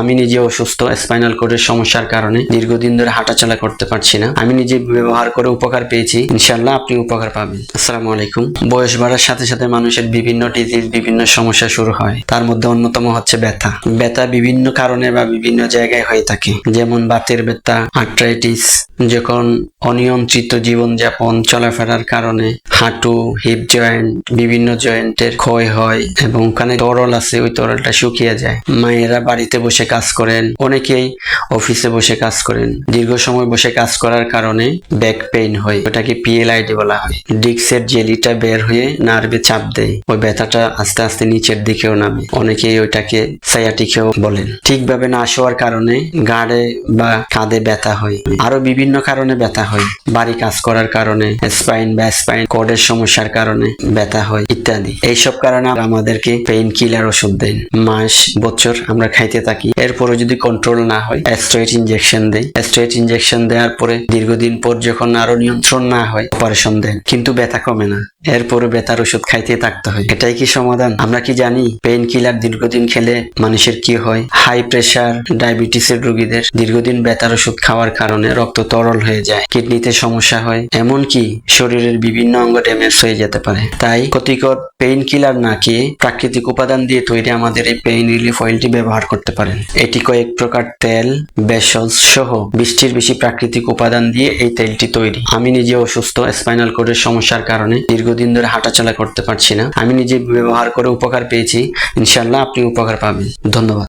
আমি নিজে অসুস্থ স্পাইনাল কোডের সমস্যার কারণে দীর্ঘদিন ধরে হাঁটাচলা করতে পারছি না। আমি নিজে ব্যবহার করে উপকার পেয়েছি। ইনশাল্লাহ আপনি উপকার পাবেন। আসসালামু আলাইকুম। বয়স বাড়ার সাথে সাথে মানুষের বিভিন্ন ডিজিজ বিভিন্ন সমস্যা শুরু হয়। তার মধ্যে অন্যতম হচ্ছে ব্যথা। ব্যথা বিভিন্ন কারণে বা বিভিন্ন জায়গায় হয়ে থাকে। যেমন বাতের ব্যথা আর্থ্রাইটিস যখন অনিয়ন্ত্রিত জীবনযাপন, চলাফেরার কারণে হাঁটু হিপ জয়েন্ট বিভিন্ন জয়েন্টের ক্ষয় হয় এবং ওখানে তরল আছে, ওই তরলটা শুকিয়ে যায়। মায়েরা বাড়িতে বসে কাজ করেন, অনেকেই অফিসে বসে কাজ করেন। দীর্ঘ সময় বসে কাজ করার কারণে ব্যাক পেইন হয়, ওটাকে পিএলআইডি বলা হয়। ডিক্সের জেলিটা বের হয়ে নার্ভে চাপ দেয়, ওই ব্যথাটা আস্তে আস্তে নিচের দিকেও নামে। অনেকেই ওইটাকে সায়াটিকেও বলেন। ঠিকভাবে না শোয়ার কারণে গাড়ে বা কাঁধে ব্যথা হয়। আরও বিভিন্ন কারণে ব্যথা হয়। বাড়ি কাজ করার কারণে স্পাইন বা স্পাইন কোডের সমস্যার কারণে ব্যথা হয়, ইত্যাদি। এইসব কারণে আমাদেরকে পেইন কিলার ওষুধ দেন। মাস, বছর আমরা খাইতে থাকি। এরপরে যদি কন্ট্রোল না হয় অ্যাস্ট্রয়েড ইঞ্জেকশন দেয়। অ্যাস্ট্রয়েড ইঞ্জেকশন দেওয়ার পরে দীর্ঘদিন পর যখন আরও নিয়ন্ত্রণ না হয় অপারেশন দেন। কিন্তু ব্যথা কমে না। এরপরে ব্যথার ওষুধ খাইতে থাকতে হয়। এটাই কি সমাধান? আমরা কি জানি? পেইন কিলার দীর্ঘদিন খেলে মানুষের কি হয়? হাই প্রেসার ডায়াবেটিসের রোগীদের দীর্ঘদিন ব্যথার ওষুধ খাওয়ার কারণে রক্ত তরল হয়ে যায় কিডনিতে সমস্যা হয়, এমনকি শরীরের বিভিন্ন অঙ্গ ড্যামেজ হয়ে যেতে পারে। তাই ক্ষতিকর পেইন কিলার না খেয়ে প্রাকৃতিক উপাদান দিয়ে তৈরি আমাদের এই পেইন রিলিফ অয়েলটি ব্যবহার করতে পারেন। এটি কয়েক প্রকার তেল বেসলস সহ বৃষ্টির বেশি প্রাকৃতিক উপাদান দিয়ে এই তেলটি তৈরি। আমি নিজে অসুস্থ স্পাইনাল কোডের সমস্যার কারণে দীর্ঘদিন ধরে হাঁটাচলা করতে পারছি না। আমি নিজে ব্যবহার করে উপকার পেয়েছি। ইনশাল্লাহ আপনি উপকার পাবেন। ধন্যবাদ।